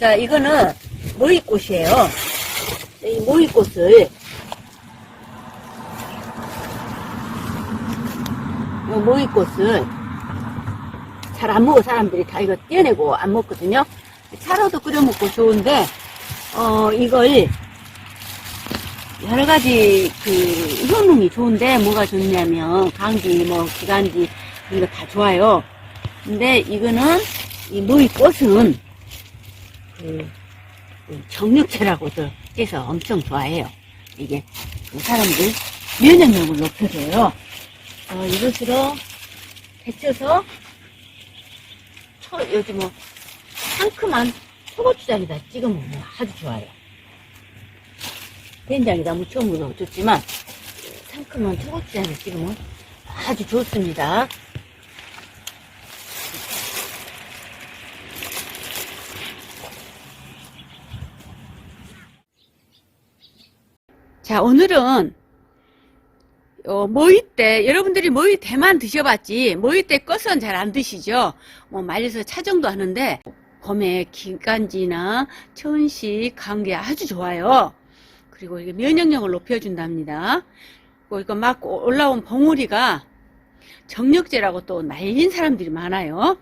자, 이거는 모이꽃이에요. 이 모이꽃을 이 모이꽃을 잘 안 먹어 사람들이 다 이거 떼내고 안 먹거든요. 차로도 끓여 먹고 좋은데 어 이걸 여러 가지 그 효능이 좋은데 뭐가 좋냐면 감기 뭐 기관지 이거 다 좋아요. 근데 이거는 이 모이꽃은 그, 그 정력제라고도 해서 엄청 좋아해요. 이게 그 사람들 면역력을 높여줘요. 어, 이것으로 데쳐서 초, 여기 뭐 상큼한 초고추장에다 찍어 먹으면 아주 좋아요. 된장에다 무쳐 먹어도 좋지만 상큼한 초고추장에 찍으면 아주 좋습니다. 자, 오늘은 어, 모이 때 여러분들이 모이 때만 드셔봤지 모이 때 것은 잘 안 드시죠. 뭐 말려서 차정도 하는데 봄에 기관지나 천식, 감기 아주 좋아요. 그리고 이게 면역력을 높여준답니다. 그리고 이거 막 올라온 봉우리가 정력제라고 또 날린 사람들이 많아요.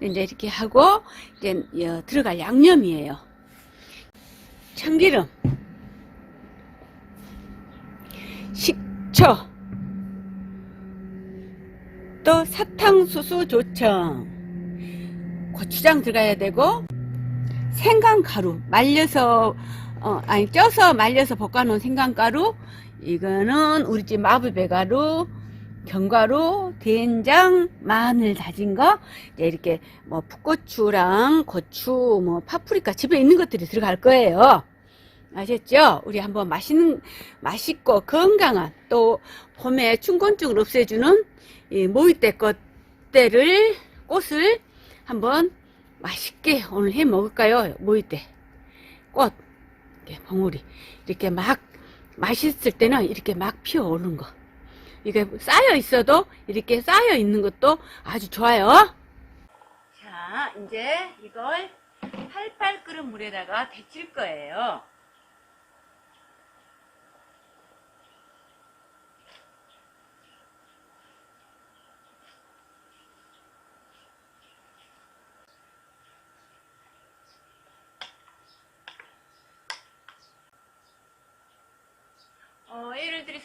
이제 이렇게 하고 이제 어, 들어갈 양념이에요. 참기름, 식초, 또 사탕수수 조청, 고추장 들어가야 되고 생강가루 말려서 어, 아니 쪄서 말려서 볶아놓은 생강가루 이거는 우리 집 마블배가루 견과류 된장 마늘 다진 거 이렇게 뭐 풋고추랑 고추 뭐 파프리카 집에 있는 것들이 들어갈 거예요 아셨죠? 우리 한번 맛있는 맛있고 건강한 또 봄에 춘곤증을 없애주는 이 모이대 것들을 꽃을 한번 맛있게 오늘 해 먹을까요? 모이대 꽃 이렇게 봉우리 이렇게 막 맛있을 때는 이렇게 막 피어 오르는 거 이게 쌓여 있어도 이렇게 쌓여 있는 것도 아주 좋아요. 자, 이제 이걸 88 끓은 물에다가 데칠 거예요.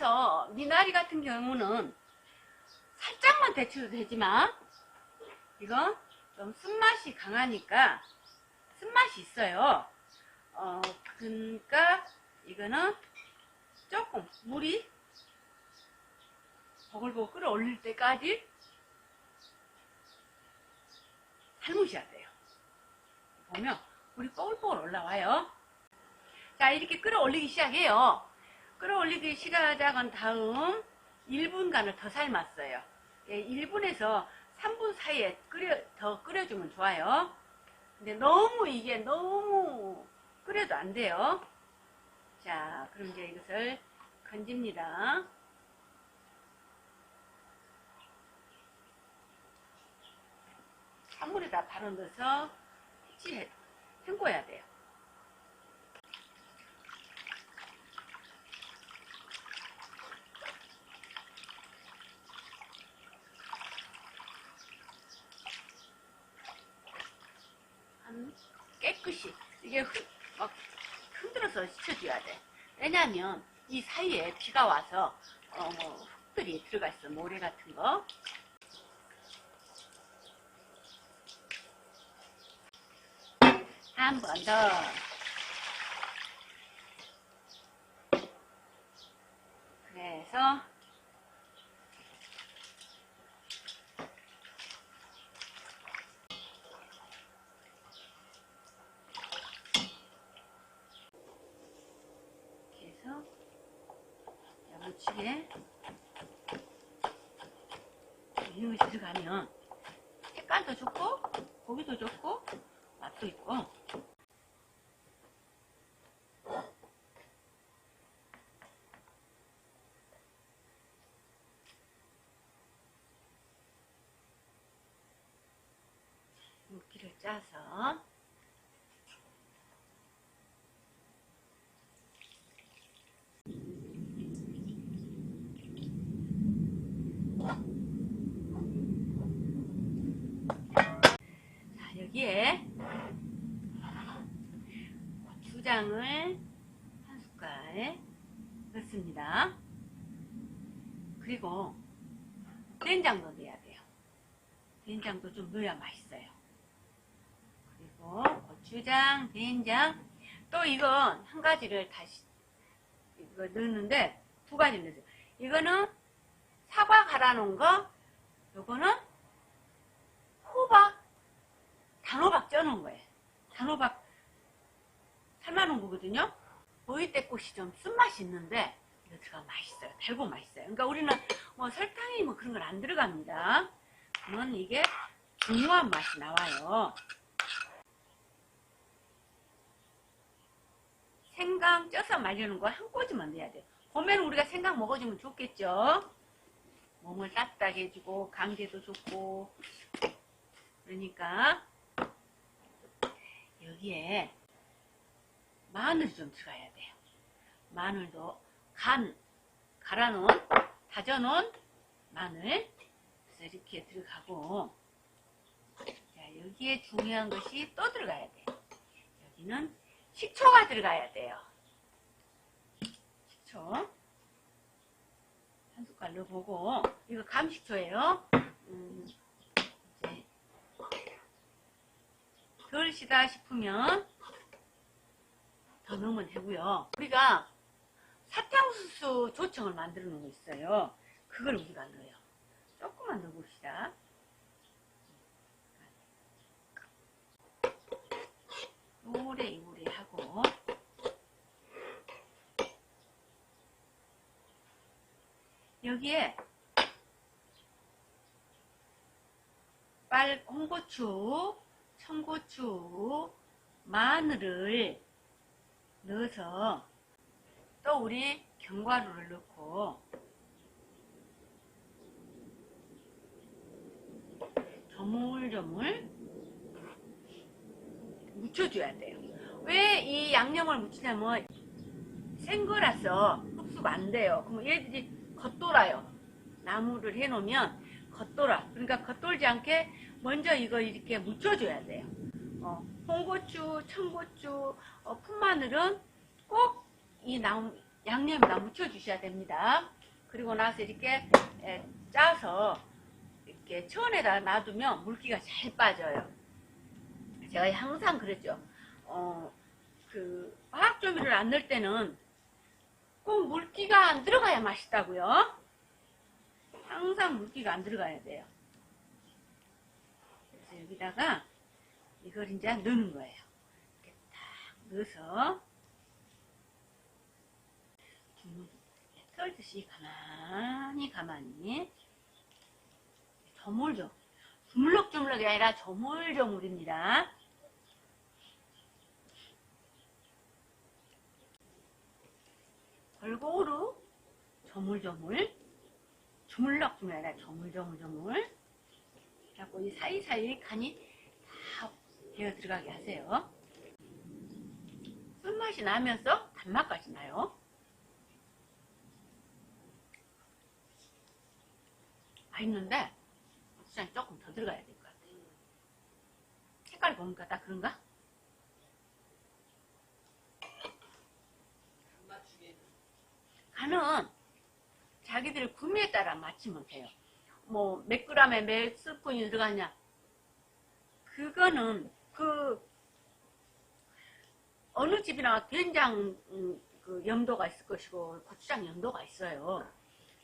들어서 미나리 같은 경우는 살짝만 데쳐도 되지만 이건 좀 쓴맛이 강하니까 쓴맛이 있어요. 어, 그러니까 이거는 조금 물이 보글보글 끓어올릴 때까지 삶으셔야 돼요. 보면 물이 뽀글뽀글 올라와요. 자, 이렇게 끓어올리기 시작해요. 끓어올리기 시작한 다음 1분간을 더 삶았어요. 예, 1분에서 3분 사이에 끓여, 더 끓여주면 좋아요. 근데 너무 이게 너무 끓여도 안 돼요. 자, 그럼 이제 이것을 건집니다. 찬물에다 바로 넣어서 찌 헹궈야 돼요. 한 깨끗이 이게 흔, 막 흔들어서 씻어줘야 돼. 왜냐하면 이 사이에 비가 와서 어, 뭐 흙들이 들어가 있어 모래 같은 거. 한 번 더. 그래서 해서 야무치게. 이것이 들어가면 색깔도 좋고 고기도 좋고 맛도 있고 물기를 짜서 여기에 고추장을 한 숟갈 넣습니다. 그리고 된장도 넣어야 돼요. 된장도 좀 넣어야 맛있어요. 그리고 고추장, 된장, 또 이건 한 가지를 다시 이거 넣는데 두 가지 넣어요. 이거는 사과 갈아 놓은 거, 요거는 호박, 단호박 쪄놓은 거예요. 단호박 삶아놓은 거거든요. 보이대꽃이 좀 쓴맛이 있는데 이거 들어가 맛있어요. 달고 맛있어요. 그러니까 우리는 뭐 설탕이 뭐 그런 건안 들어갑니다. 그러면 이게 중요한 맛이 나와요. 생강 쪄서 말려놓은 거한 꼬집만 넣어야 돼요. 봄에는 우리가 생강 먹어주면 좋겠죠. 몸을 따뜻하게 해주고 감기도 좋고 그러니까 여기에 마늘이 좀 들어가야 돼요. 마늘도 간 갈아놓은 다져놓은 마늘 그래서 이렇게 들어가고 자 여기에 중요한 것이 또 들어가야 돼요. 여기는 식초가 들어가야 돼요. 식초 한 숟갈 넣어보고 이거 감식초예요. 음, 이제 덜 시다 싶으면 더 넣으면 되고요. 우리가 사탕수수 조청을 만들어 놓은 거 있어요. 그걸 우리가 넣어요. 조금만 넣어봅시다. 요래 요래 하고 여기에 빨 홍고추, 청고추, 마늘을 넣어서 또 우리 견과류를 넣고 조물조물 묻혀줘야 돼요. 왜 이 양념을 묻히냐면 생거라서 흡수가 안 돼요. 그러면 얘들이 겉돌아요. 나무를 해놓으면 겉돌아. 그러니까 겉돌지 않게 먼저 이거 이렇게 묻혀줘야 돼요. 어, 홍고추, 청고추, 어, 풋마늘은 꼭 이 나무 양념에다 묻혀주셔야 됩니다. 그리고 나서 이렇게 에, 짜서 이렇게 천에다 놔두면 물기가 잘 빠져요. 제가 항상 그랬죠. 어, 그 화학조미료를 안 넣을 때는 꼭 물기가 안 들어가야 맛있다고요. 항상 물기가 안 들어가야 돼요. 그래서 여기다가 이걸 이제 넣는 거예요. 이렇게 딱 넣어서 썰듯이 가만히 가만히 저물죠. 주물럭주물럭이 아니라 저물저물입니다. 골고루 저물저물 주물럭주물이 아니라 저물저물저물 자꾸 이 사이사이 간이 다 배어 들어가게 하세요. 쓴맛이 나면서 단맛까지 나요. 맛있는데 고추장이 조금 더 들어가야 될 것 같아요. 색깔 보니까 딱 그런가? 간은 자기들 구매에 따라 맞추면 돼요. 뭐 몇 그램에 몇 스푼이 들어가냐 그거는 그 어느 집이나 된장 음, 그 염도가 있을 것이고 고추장 염도가 있어요.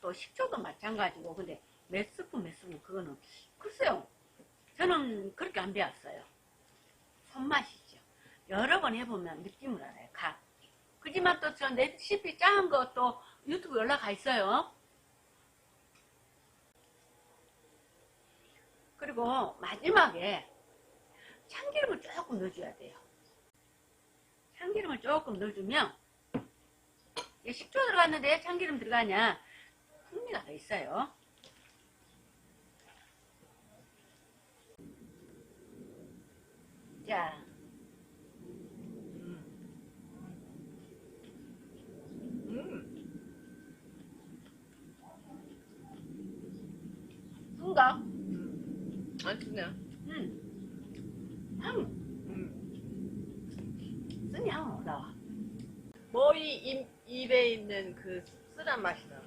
또 식초도 마찬가지고. 근데 몇 스푼 몇 스푼 그거는 글쎄요. 저는 그렇게 안 배웠어요. 손맛이죠. 여러 번 해보면 느낌을 알아요 각. 그지만 또 저 레시피 짠 것도 유튜브 올라가 있어요. 그리고 마지막에 참기름을 조금 넣어줘야 돼요. 참기름을 조금 넣어주면 식초 들어갔는데 참기름 들어가냐? 풍미가 더 있어요. 자, 음. 뭔가, 맛있네. 음, 향, 음, 쓴 향은 올라와. 머리 입, 입에 있는 그 쓰란 맛이 나.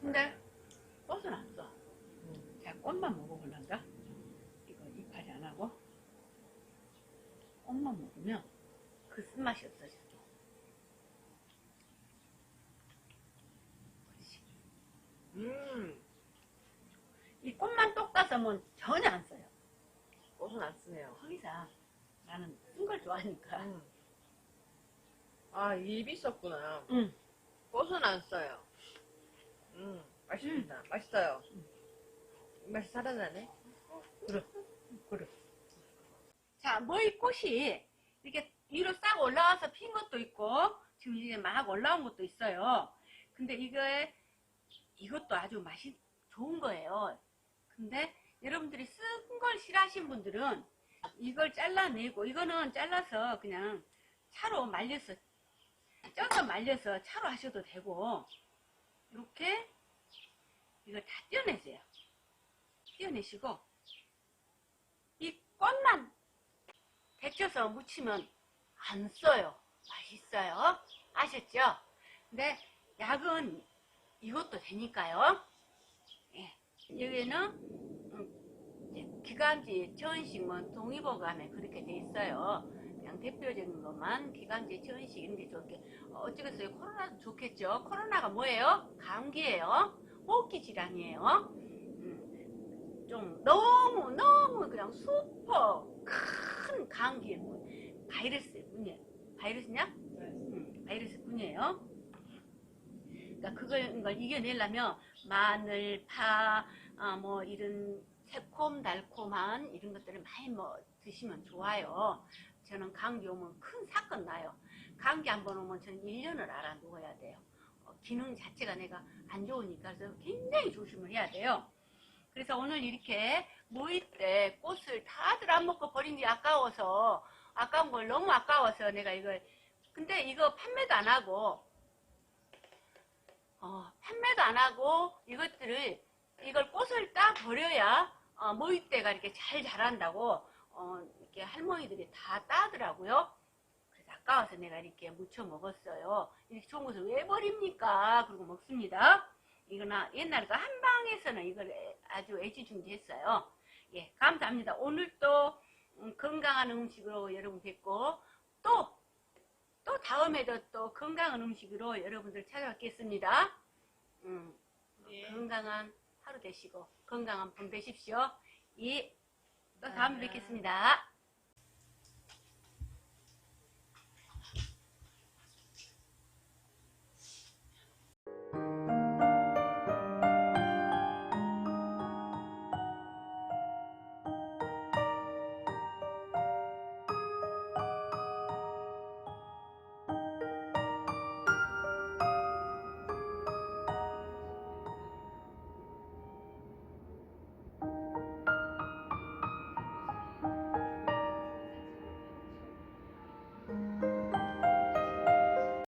근데 꽃은 안 써. 자, 꽃만 먹어볼란다. 이거 이파리 안 하고. 꽃만 먹으면 그 쓴맛이 없어져. 음, 이 꽃만 똑 따서면 전혀 안 써 요. 꽃은 안 쓰네요. 거기서 나는 쓴 걸 좋아하니까. 음. 아, 입이 있었구나. 응. 꽃은 안 써요. 음, 맛있습니다. 맛있어요. 맛이 살아나네. 그래. 자, 뭐 이 꽃이 이렇게 위로 싹 올라와서 핀 것도 있고, 지금 이제 막 올라온 것도 있어요. 근데 이거에, 이것도 아주 맛이 좋은 거예요. 근데 여러분들이 쓴 걸 싫어하신 분들은 이걸 잘라내고, 이거는 잘라서 그냥 차로 말려서, 쪄서 말려서 차로 하셔도 되고, 이렇게 이걸 다 떼어내세요. 떼어내시고, 이 꽃만 데쳐서 무치면 안 써요. 맛있어요. 아셨죠? 근데 약은 이것도 되니까요. 예. 여기는 음, 이제 기관지 천식 뭐 동의보감에 그렇게 돼 있어요. 그냥 대표적인 것만 기관지 천식 이런 게 좋게 어쩌겠어요. 코로나도 좋겠죠. 코로나가 뭐예요? 감기예요. 호흡기 질환이에요. 음, 좀 너무 너무 그냥 슈퍼 큰 감기의 문 바이러스의 문이에요. 바이러스냐? 음, 바이러스 문이에요. 그러니까 그걸 걸 이겨내려면 마늘, 파, 아, 뭐 이런 새콤 달콤한 이런 것들을 많이 뭐 드시면 좋아요. 저는 감기 오면 큰 사건 나요. 감기 한 번 오면 저는 1년을 알아 누워야 돼요. 어, 기능 자체가 내가 안 좋으니까 그래서 굉장히 조심을 해야 돼요. 그래서 오늘 이렇게 모일 때 꽃을 다들 안 먹고 버린 게 아까워서 아까운 걸 너무 아까워서 내가 이걸 근데 이거 판매도 안 하고 어, 판매도 안 하고 이것들을 이걸 꽃을 따 버려야 어, 모일 때가 이렇게 잘 자란다고 어, 이렇게 할머니들이 다 따더라고요. 그래서 아까워서 내가 이렇게 무쳐 먹었어요. 이렇게 좋은 것을 왜 버립니까? 그러고 먹습니다. 이거나 옛날에 그 한방에서는 이걸 애- 아주 애지중지했어요. 예, 감사합니다. 오늘 또 음, 건강한 음식으로 여러분 뵙고 또, 또 다음에도 또 건강한 음식으로 여러분들 찾아뵙겠습니다. 음, 예. 건강한 하루 되시고 건강한 분 되십시오. 예, 또 다음에 뵙겠습니다.